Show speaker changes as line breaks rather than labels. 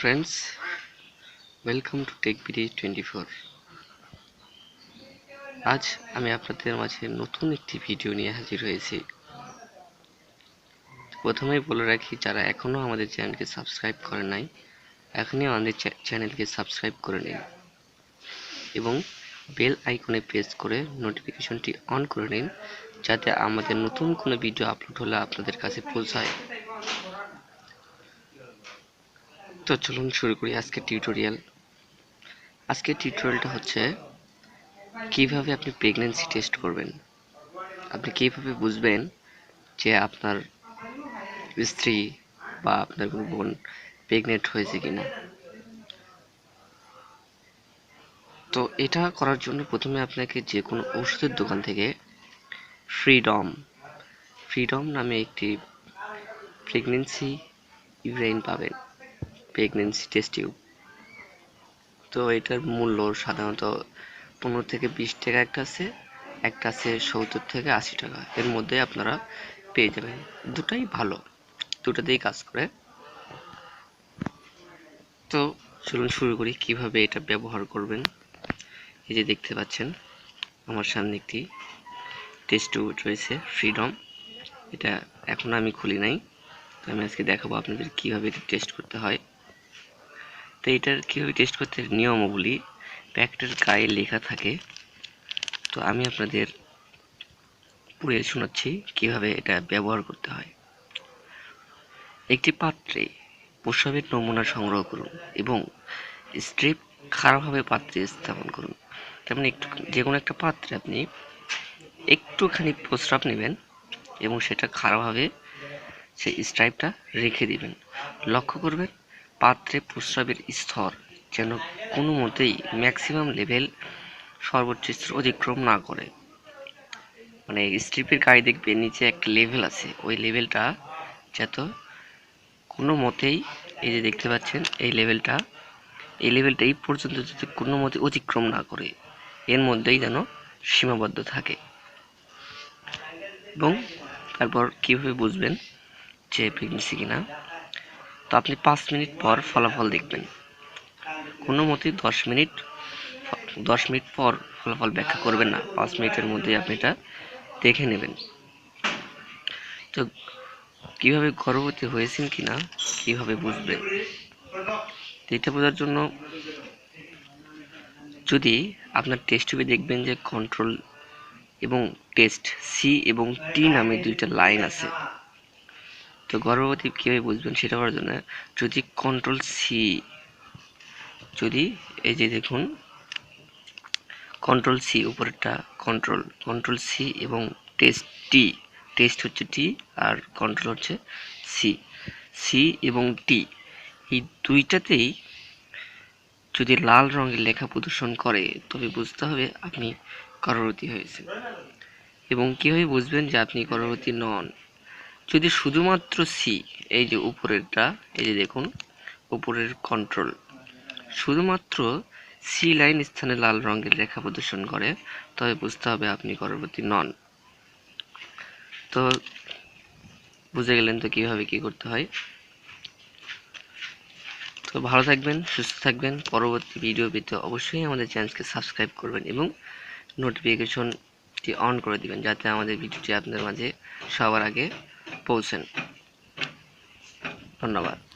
Friends welcome to tech BD twenty four আজ আমি আপনাদের মাঝে নতুন একটি ভিডিও নিয়ে হাজির হয়েছি। প্রথমেই বলে রাখি, যারা এখনও আমাদের চ্যানেলকে সাবস্ক্রাইব করে নাই, এখনই আমাদের চ্যানেলকে সাবস্ক্রাইব করে নিন এবং বেল আইকনে প্রেস করে নোটিফিকেশনটি অন করে নিন, যাতে আমাদের নতুন কোনো ভিডিও আপলোড হলে আপনাদের কাছে পৌঁছায়। তো চলুন শুরু করি আজকের টিউটোরিয়াল আজকের টিউটোরিয়ালটা হচ্ছে, কীভাবে আপনি প্রেগন্যান্সি টেস্ট করবেন। আপনি কীভাবে বুঝবেন যে আপনার স্ত্রী বা আপনার কোনো বোন প্রেগনেন্ট হয়েছে কিনা। তো এটা করার জন্য প্রথমে আপনাকে যে কোনো ওষুধের দোকান থেকে ফ্রিডম ফ্রিডম নামে একটি প্রেগনেন্সি ইউরাইন পাবেন। প্রেগনেন্সি টেস্ট টিউব তো এটার মূল্য সাধারণত পনেরো থেকে বিশ টাকা একটা আছে একটা আছে সত্তর থেকে আশি টাকা। এর মধ্যে আপনারা পেয়ে যাবেন। দুটাই ভালো। দুটাতেই কাজ করে। তো চলুন শুরু করি কীভাবে এটা ব্যবহার করবেন। এই যে দেখতে পাচ্ছেন, আমার সামনে একটি টেস্ট টিউব রয়েছে ফ্রিডম এটা এখন আমি খুলি নাই। তো আমি আজকে দেখাবো আপনাদের কীভাবে এটা টেস্ট করতে হয়। তো এটার কীভাবে টেস্ট করতে নিয়মাবলী প্যাকেটের গায়ে লেখা থাকে। তো আমি আপনাদের পড়ে শোনাচ্ছি কীভাবে এটা ব্যবহার করতে হয়। একটি পাত্রে প্রস্রাবের নমুনা সংগ্রহ করুন এবং স্ট্রিপ খারাপভাবে পাত্রে স্থাপন করুন। তেমন একটু যে কোনো একটা পাত্রে আপনি একটুখানি প্রস্রাব নেবেন এবং সেটা খারাপভাবে সেই স্ট্রাইপটা রেখে দিবেন। লক্ষ্য করবেন পাত্রে প্রস্রাবের স্তর যেন কোনো মতেই ম্যাক্সিমাম লেভেল সর্বোচ্চ স্তর অতিক্রম না করে। মানে স্ট্রিপের গায়ে দেখবে নিচে একটা লেভেল আছে। ওই লেভেলটা যত কোনো মতেই এই যে দেখতে পাচ্ছেন, এই লেভেলটা এই লেভেলটা এই পর্যন্ত যদি কোনো মতে অতিক্রম না করে, এর মধ্যেই যেন সীমাবদ্ধ থাকে। এবং তারপর কীভাবে বুঝবেন যে প্রেগনেন্সি কিনা? তো আপনি পাঁচ মিনিট পর ফলাফল দেখবেন। কোনো মতেই দশ মিনিট দশ মিনিট পর ফলাফল ব্যাখ্যা করবেন না। পাঁচ মিনিটের মধ্যে আপনি এটা দেখে নেবেন। তো কীভাবে গর্ভবতী হয়েছেন কি না, কীভাবে বুঝবেন এটা বোঝার জন্য যদি আপনার টেস্ট দেখবেন যে কন্ট্রোল এবং টেস্ট সি এবং টি নামে দুইটা লাইন আছে তো গর্ভবতী কীভাবে বুঝবেন সেটা করার জন্য যদি কন্ট্রোল সি যদি এই যে দেখুন কন্ট্রোল সি উপরেরটা কন্ট্রোল কন্ট্রোল সি এবং টেস্ট টি টেস্ট হচ্ছে টি আর কন্ট্রোল হচ্ছে সি সি এবং টি এই দুইটাতেই যদি লাল রঙের লেখা প্রদর্শন করে, তবে বুঝতে হবে আপনি গর্ভবতী হয়েছেন। এবং কীভাবে বুঝবেন যে আপনি গর্ভবতী নন? যদি শুধুমাত্র সি এই যে উপরেরটা, এই যে দেখুন, উপরের কন্ট্রোল শুধুমাত্র সি লাইন স্থানে লাল রঙের রেখা প্রদর্শন করে, তবে বুঝতে হবে আপনি গর্ভবতী নন। তো বুঝে গেলেন তো কীভাবে কী করতে হয়? তো ভালো থাকবেন, সুস্থ থাকবেন, পরবর্তী ভিডিও পেতে অবশ্যই আমাদের চ্যানেলকে সাবস্ক্রাইব করবেন এবং নোটিফিকেশনটি অন করে দিবেন, যাতে আমাদের ভিডিওটি আপনাদের মাঝে সবার আগে পৌঁছেন। ধন্যবাদ।